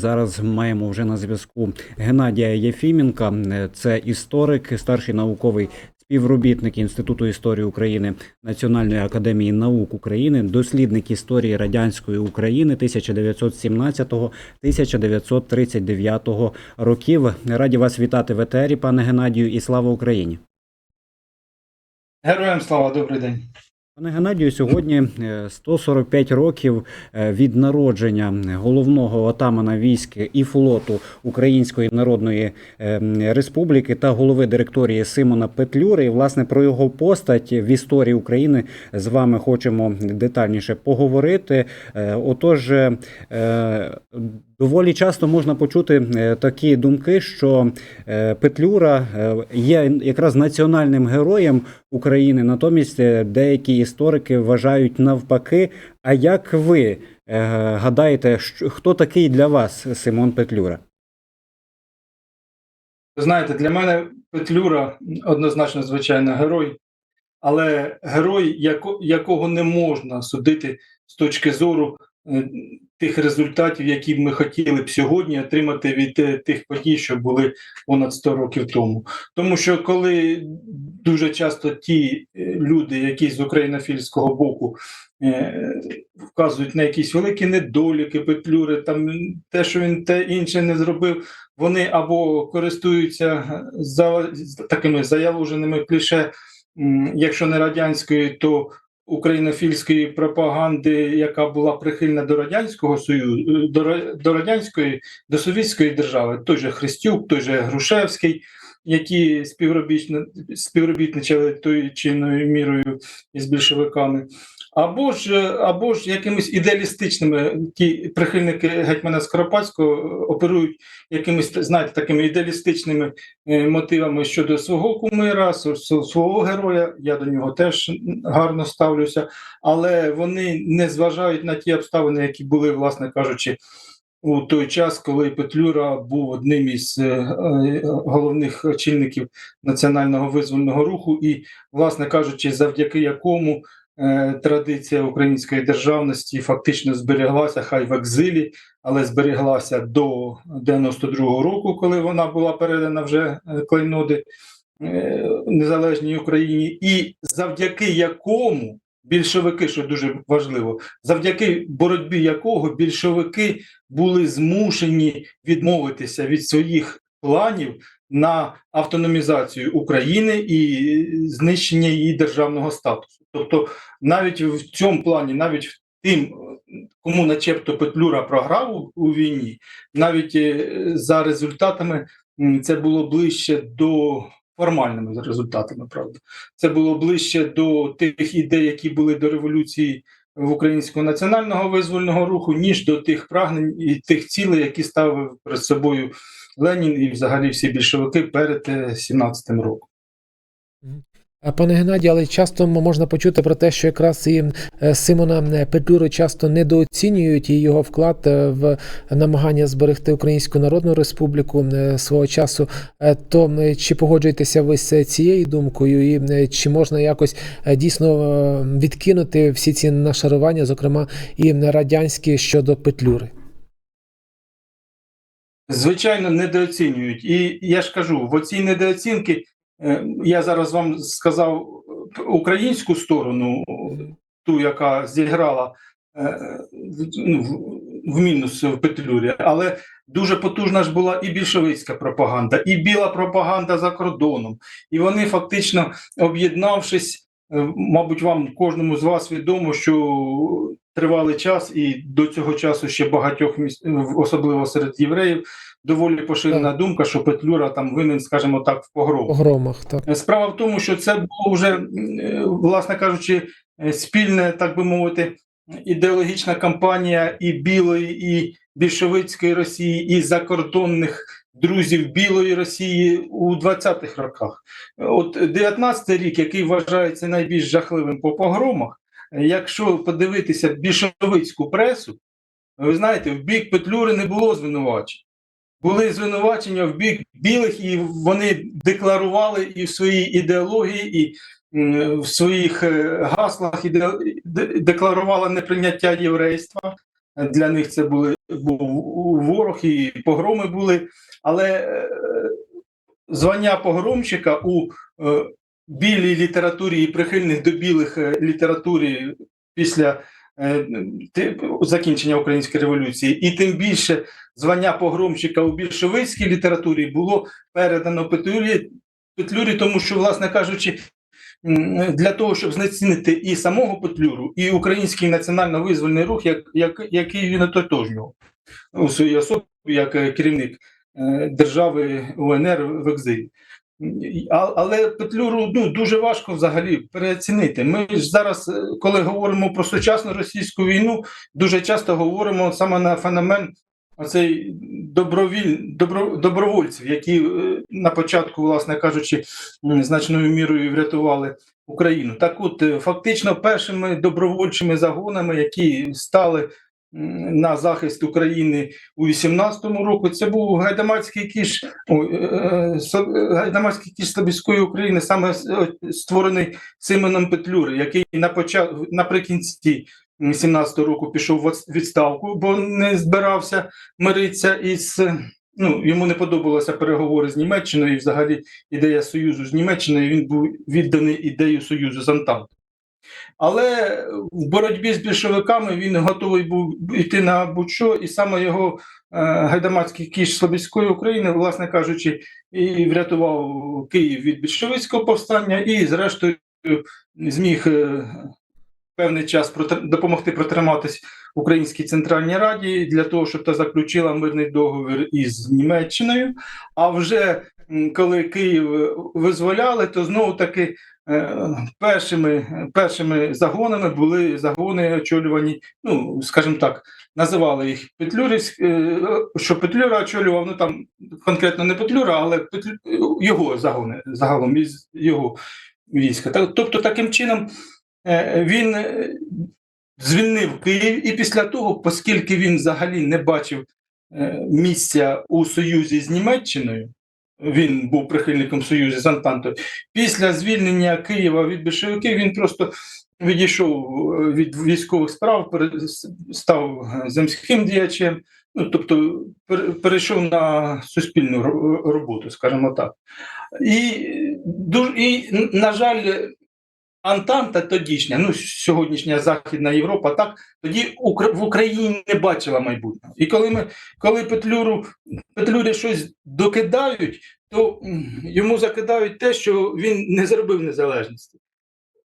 Зараз маємо вже на зв'язку Геннадія Єфіменка. Це історик, старший науковий співробітник Інституту історії України Національної академії наук України, дослідник історії радянської України 1917-1939 років. Раді вас вітати в етері, пане Геннадію, і слава Україні. Героям слава, добрий день. Пане Геннадію, сьогодні е, 145 років е, від народження головного отамана військ і флоту Української Народної е, Республіки та голови директорії Симона Петлюри. І власне про його постать в історії України з вами хочемо детальніше поговорити. Е, Отож, е, доволі часто можна почути е, такі думки, що е, Петлюра е, є якраз національним героєм України. Натомість деякі історики вважають навпаки. А як ви гадаєте, хто такий для вас Симон Петлюра? Знаєте, для мене Петлюра однозначно звичайно герой, але герой, якого не можна судити з точки зору тих результатів, які б ми хотіли б сьогодні отримати від е, тих подій, що були понад 100 років тому. Тому що коли дуже часто ті е, люди, які з українофільського боку е, вказують на якісь великі недоліки Петлюри, там те, що він те інше не зробив, вони або користуються за, такими заявуженими кліше, якщо не радянської, то українофільської пропаганди, яка була прихильна до радянського союзу, до, Ра- до радянської, до совітської держави, той же Христюк, той же Грушевський, які співробітни, співробітничали тою чи іною мірою із більшовиками. Або ж, е, або ж якимись ідеалістичними ті прихильники гетьмана Скоропадського оперують якимись, знаєте, такими ідеалістичними е, мотивами щодо свого кумира, св- св- свого героя. Я до нього теж гарно ставлюся, але вони не зважають на ті обставини, які були, власне кажучи, у той час, коли Петлюра був одним із е, головних очільників національного визвольного руху, і, власне кажучи, завдяки якому традиція української державності фактично збереглася, хай в екзилі, але збереглася до 92-го року, коли вона була передана вже е, клейноди е, незалежній Україні, і завдяки якому більшовики, що дуже важливо, завдяки боротьбі якого більшовики були змушені відмовитися від своїх планів на автономізацію України і знищення її державного статусу. Тобто, навіть в цьому плані, навіть в тим, кому начебто Петлюра програв у- війні, навіть е, за результатами це було ближче до формальними результатами, правда. Це було ближче до тих ідей, які були до революції в українського національного визвольного руху, ніж до тих прагнень і тих цілей, які ставив перед собою Ленін і взагалі всі більшовики перед е, 17-м роком. Пане Геннадію, але часто можна почути про те, що якраз і е, Симона е, Петлюри часто недооцінюють і його вклад е, в намагання зберегти Українську Народну Республіку е, свого часу. Е, То чи погоджуєтеся ви з цією думкою, і е, чи можна якось е, дійсно е, відкинути всі ці нашарування, зокрема і радянські щодо Петлюри? Звичайно, недооцінюють. І я ж кажу, в оцій недооцінки е, я зараз вам сказав е, українську сторону, ту, яка зіграла е, в- ну, в- мінус в Петлюрі, але дуже потужна ж була і більшовицька пропаганда, і біла пропаганда за кордоном. І вони фактично об'єднавшись, мабуть, вам кожному з вас відомо, що тривалий час, і до цього часу ще багатьох міс... особливо серед євреїв, доволі поширена думка, що Петлюра там винен, скажімо так, в погромах. Погромах, так. Справа в тому, що це було вже, е, власне кажучи, е, спільне, так би мовити, ідеологічна кампанія і білої, і більшовицької Росії, і закордонних друзів білої Росії у 20-х роках. От 19-й рік, який вважається найбільш жахливим по погромах, е, якщо подивитися більшовицьку пресу, ви знаєте, в бік Петлюри не було звинувачень. Були звинувачення в бік білих, і вони декларували і в своїй ідеології, і в своїх е, гаслах декларували неприйняття єврейства. Для них це були був ворог і погроми були, але е, звання погромщика у е, білій літературі і прихильних до білих е, літературі після е, закінчення української революції, і тим більше звання погромщика у більшовицькій літературі було передано Петлюрі, Петлюрі, тому що, власне кажучи, для того, щоб знецінити і самого Петлюру, і український національно-визвольний рух, як, як, який він ототожнював у своїй особі як е, керівник держави УНР в екзилі. Але Петлюру ну, дуже важко взагалі переоцінити. Ми ж зараз, е, коли говоримо про сучасну російську війну, дуже часто говоримо саме на феномен оцей добровіль, добро, добровольців, які е, на початку, власне кажучи, значною мірою врятували Україну. Так от, е, фактично, першими добровольчими загонами, які стали на захист України у 18-му році, це був гайдамацький кіш, е, е, гайдамацький кіш Слобідської України, саме створений Симоном Петлюри, який на початку наприкінці 17-го року пішов в відставку, бо не збирався миритися із. Ну, йому не подобалися переговори з Німеччиною, і взагалі ідея союзу з Німеччиною. Він був відданий ідею союзу з Антантою. Але в боротьбі з більшовиками він готовий був йти на будь-що, і саме його е, гайдамацький кіш Слобідської України, власне кажучи, і врятував Київ від більшовицького повстання, і, зрештою, зміг е, певний час допомогти протриматись Українській Центральній Раді для того, щоб та заключила мирний договір із Німеччиною. А вже коли Київ визволяли, то знову таки е, першими, першими загонами були загони очолювані, ну скажімо так, називали їх Петлюрівськ, е, що Петлюра очолював, ну там конкретно не Петлюра, але Петлю, його загони загалом із його війська. Тобто, таким чином е, він е, звільнив Київ, і після того, оскільки він взагалі не бачив е, місця у союзі з Німеччиною, він був прихильником союзу з Антантою. Після звільнення Києва від більшовиків він просто відійшов е, від військових справ, став е, земським діячем. Ну, тобто пере- перейшов на суспільну роботу, скажімо так. І, дуже, і на жаль, Антанта тодішня, ну сьогоднішня Західна Європа, так тоді в Україні не бачила майбутнього. І коли ми коли Петлюру Петлюрі щось докидають, то йому закидають те, що він не зробив незалежності.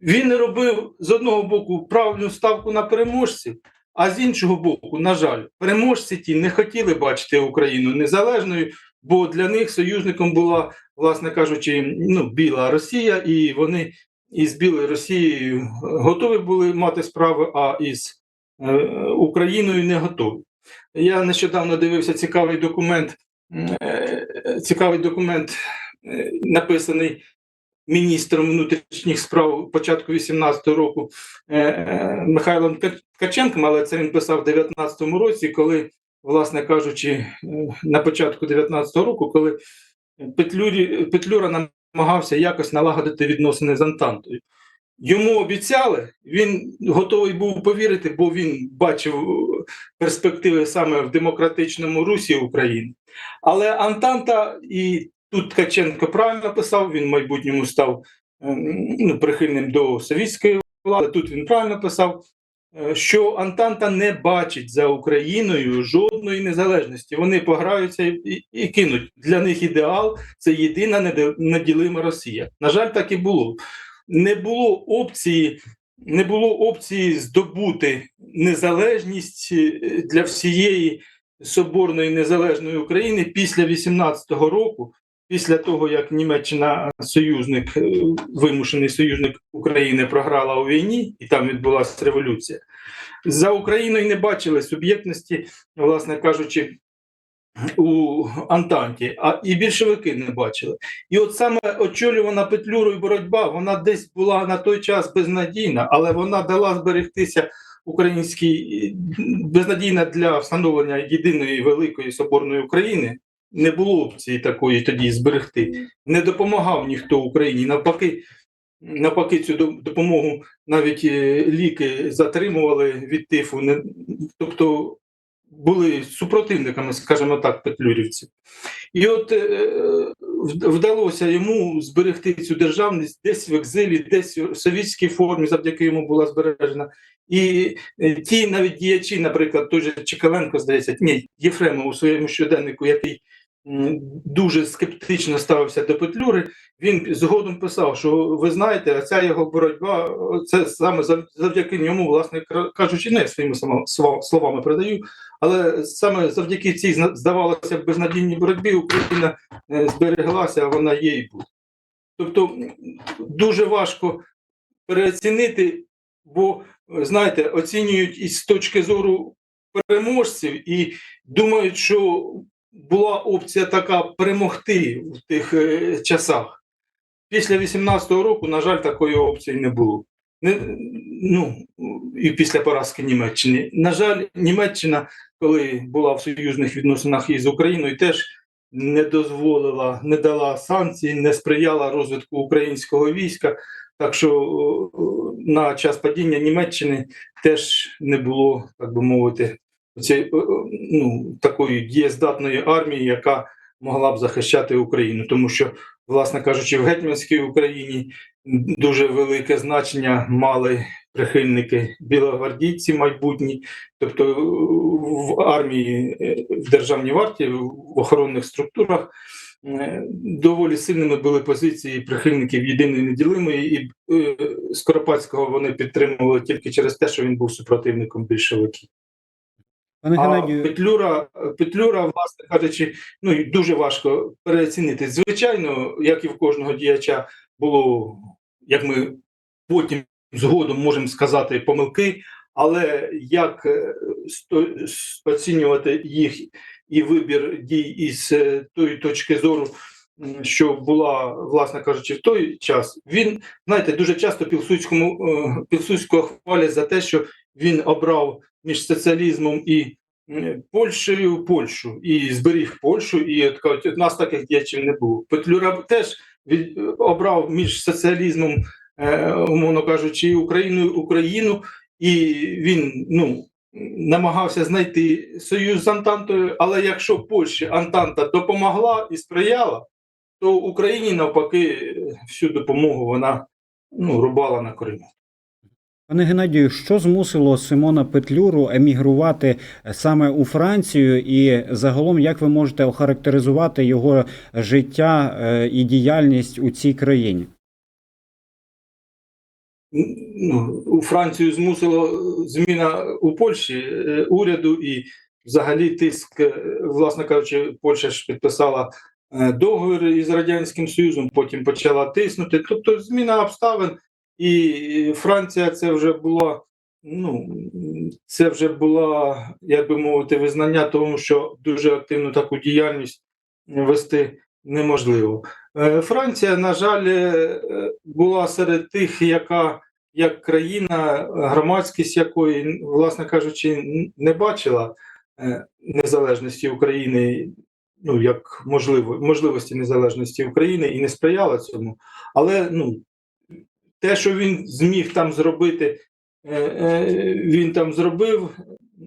Він не робив з одного боку правильну ставку на переможців, а з іншого боку, на жаль, переможці ті не хотіли бачити Україну незалежною, бо для них союзником була, власне кажучи, ну, біла Росія, і вони із Білою Росією готові були мати справи, а із е, Україною не готові. Я нещодавно дивився цікавий документ, е, цікавий документ, е, написаний міністром внутрішніх справ початку 18-го року Михайлом Ткаченком, але це він писав в 19-му році, коли, власне кажучи, на початку 19-го року, коли Петлюрі, Петлюра намагався якось налагодити відносини з Антантою. Йому обіцяли, він готовий був повірити, бо він бачив е, перспективи саме в демократичному русі України. Але Антанта, і тут Ткаченко правильно писав, він в майбутньому став ем, ну, прихильним до совітської влади. Тут він правильно писав, що Антанта не бачить за Україною жодної незалежності. Вони пограються і, і, і кинуть. Для них ідеал це єдина неділима Росія. На жаль, так і було. Не було опції, не було опції здобути незалежність е, для всієї соборної незалежної України після 18-го року, після того як Німеччина союзник, е, вимушений союзник України програла у війні, і там відбулася революція. За Україною не бачили суб'єктності, власне кажучи, у Антанті, а і більшовики не бачили. І от саме очолювана Петлюрою боротьба, вона десь була на той час безнадійна, але вона дала зберегтися українській безнадійна для встановлення єдиної великої соборної України. Не було опції такої тоді зберегти. Не допомагав ніхто Україні. Навпаки, навпаки, цю допомогу навіть е, ліки затримували від тифу. Не, тобто були супротивниками, скажімо так, петлюрівців. І от е, вдалося йому зберегти цю державність десь в екзилі, десь в совітській формі, завдяки йому була збережена. І е, ті навіть діячі, наприклад, той же Чекаленко, здається, ні, Єфремов у своєму щоденнику, який дуже скептично ставився до Петлюри, він згодом писав, що ви знаєте, ця його боротьба, це саме завдяки ньому, власне кажучи, не своїми словами передаю, але саме завдяки цій здавалося безнадійній боротьбі Україна е, збереглася, а вона є і буде. Тобто дуже важко переоцінити, бо знаєте, оцінюють із точки зору переможців і думають, що була опція така перемогти в тих е, часах. Після 18-го року, на жаль, такої опції не було. Не, ну, і після поразки Німеччини. На жаль, Німеччина, коли була в союзних відносинах із Україною, теж не дозволила, не дала санкцій, не сприяла розвитку українського війська. Так що на час падіння Німеччини теж не було, так би мовити, цієї, ну, такої дієздатної армії, яка могла б захищати Україну, тому що, власне кажучи, в гетьманській Україні дуже велике значення мали прихильники білогвардійці майбутні, тобто е, в армії, е, в державній варті, в охоронних структурах. е, Доволі сильними були позиції прихильників єдиної неділимої, і е, Скоропадського вони підтримували тільки через те, що він був супротивником більшовиків. Пане А Петлюра, Петлюра, власне кажучи, ну дуже важко переоцінити. Звичайно, як і в кожного діяча було, як ми потім згодом можемо сказати, помилки, але як е, оцінювати їх і вибір дій із е, тої точки зору, що була, власне кажучи, в той час, він, знаєте, дуже часто Пілсудському е, Пілсудського хвалять за те, що він обрав між соціалізмом і Польщею Польщу і зберіг Польщу, і от кажуть, от нас таких діячів не було. Петлюра теж від, обрав між соціалізмом, е, умовно кажучи, і Україною Україну, і він ну, намагався знайти союз з Антантою. Але якщо Польщі Антанта допомогла і сприяла, то Україні навпаки всю допомогу вона ну, рубала на корінь. Пане Геннадію, що змусило Симона Петлюру емігрувати саме у Францію, і загалом як ви можете охарактеризувати його життя е, і діяльність у цій країні? ну, у Францію змусило зміна у Польщі е, уряду і взагалі тиск, е, власне кажучи, Польща ж підписала е, договір із Радянським Союзом, потім почала тиснути. Тобто зміна обставин, і Франція це вже була. Ну, це вже була, як би мовити, визнання тому, що дуже активну таку діяльність вести неможливо. Е, Франція, на жаль, е, була серед тих, яка як країна, громадськість якої, власне кажучи, не бачила е, незалежності України, ну як можливо, можливості незалежності України і не сприяла цьому. Але ну, те, що він зміг там зробити, е, е, він там зробив.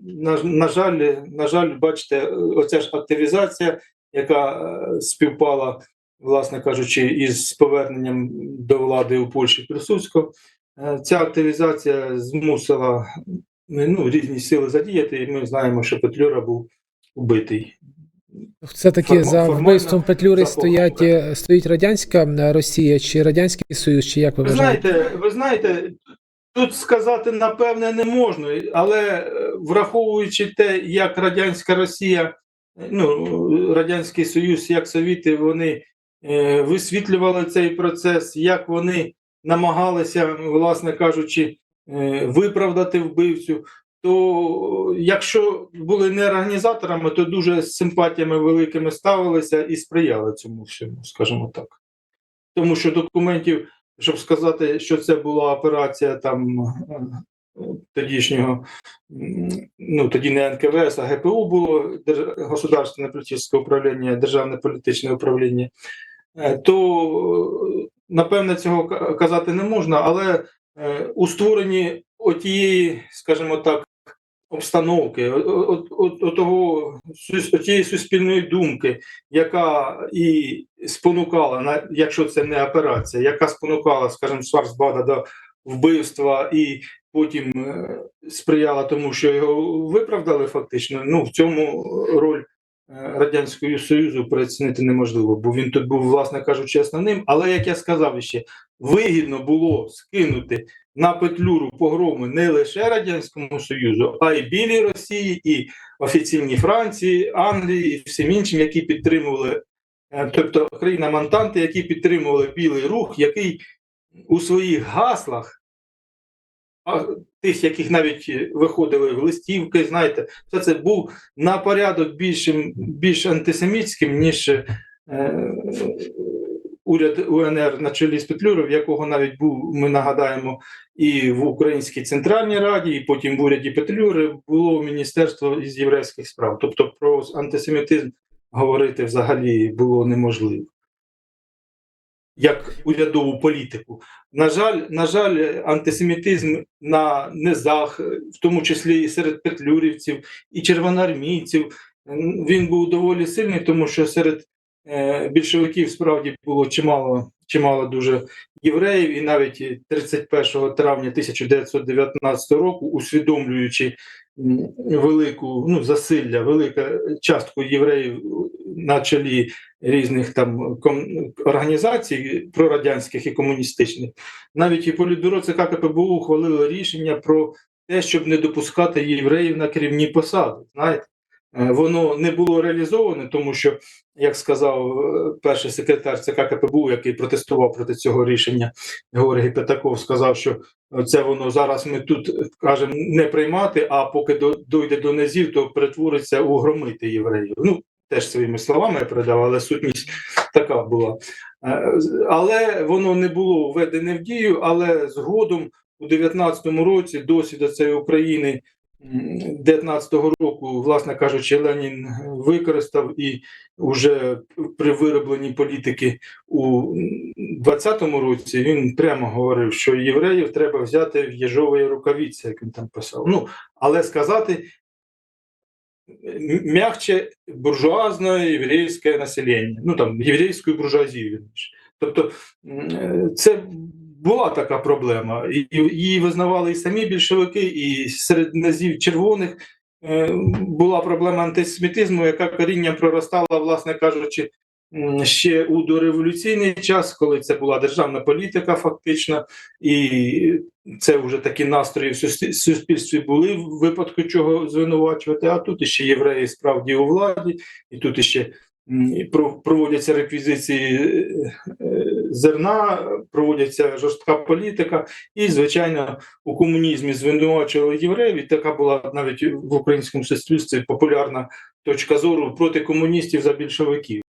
На, на жаль, на жаль, бачите, оця ж активізація, яка е, співпала, власне кажучи, із поверненням до влади у Польщі Пілсудського, е, ця активізація змусила ну, різні сили задіяти, і ми знаємо, що Петлюра був убитий. Все таки за вбивством Петлюри стоять, е, стоїть радянська Росія чи радянський Союз, чи як ви Ви вважаєте? знаєте, ви знаєте, тут сказати напевне не можна, але е, враховуючи те, як радянська Росія, е, ну радянський Союз, як Совіти, вони е, висвітлювали цей процес, як вони намагалися, власне кажучи, е, виправдати вбивцю. То якщо були не організаторами, то дуже з симпатіями великими ставилися і сприяли цьому всьому, скажімо так. Тому що документів щоб сказати, що це була операція там е, тодішнього, ну тоді не НКВС, а ГПУ було Государственне політичне управління, Державне політичне управління, е, то е, напевне цього казати не можна, але у створенні отієї, скажімо так, обстановки, от, от, от, от того, тієї суспільної думки, яка і спонукала, якщо це не операція, яка спонукала, скажімо, Шварцбада до вбивства і потім е, сприяла тому, що його виправдали фактично. Ну, в цьому роль е, Радянського Союзу переоцінити неможливо, бо він тут був, власне кажучи, основним. Але як я сказав ще, вигідно було скинути на петлюру погроми не лише Радянському Союзу, а й білій Росії, і офіційній Франції, Англії, і всім іншим, які підтримували, е, тобто країна Монтанти, які підтримували білий рух, який у своїх гаслах. Тих, яких навіть виходили в листівки, знаєте, все це був на порядок більшим, більш антисемітським, ніж е, уряд УНР на чолі з Петлюром, якого навіть був, ми нагадаємо, і в Українській Центральній Раді, і потім в уряді Петлюри було Міністерство із єврейських справ. Тобто про антисемітизм говорити взагалі було неможливо. Як урядову політику. На жаль, на жаль, антисемітизм на низах, в тому числі і серед петлюрівців, і червоноармійців, він був доволі сильний, тому що серед більшовиків справді було чимало, чимало дуже євреїв, і навіть 31 травня 1919 року, усвідомлюючи велику ну, засилля, велика частку євреїв на чолі різних там організацій прорадянських і комуністичних, навіть і Політбюро ЦК КПБУ ухвалило рішення про те, щоб не допускати євреїв на керівні посади. Знаєте, Е, воно не було реалізоване, тому що, як сказав е, перший секретар ЦК КПБУ, який протестував проти цього рішення, Георгій Пятаков, сказав, що це воно зараз ми тут кажемо не приймати, а поки до- дойде до низів, то перетвориться у громити євреїв. Ну, теж своїми словами я передав, але сутність така була. Е, Але воно не було введене в дію, але згодом у 19-му році досвід цієї України 19-го року, власне кажучи, Ленін використав і вже при виробленні політики у 20-му році він прямо говорив, що євреїв треба взяти в єжової рукавиці, як він там писав. Ну, але сказати мягче буржуазное єврейське населення, ну там єврейською буржуазію. Тобто це була така проблема, і її визнавали і самі більшовики, і серед назів червоних е, була проблема антисемітизму, яка корінням проростала, власне кажучи, ще у дореволюційний час, коли це була державна політика, фактично, і це вже такі настрої в суспільстві були в випадку чого звинувачувати. А тут іще євреї справді у владі, і тут іще проводяться реквізиції е, е, зерна, проводяться жорстка політика, і, звичайно, у комунізмі звинувачували євреїв. І така була навіть в українському суспільстві популярна точка зору проти комуністів за більшовиків.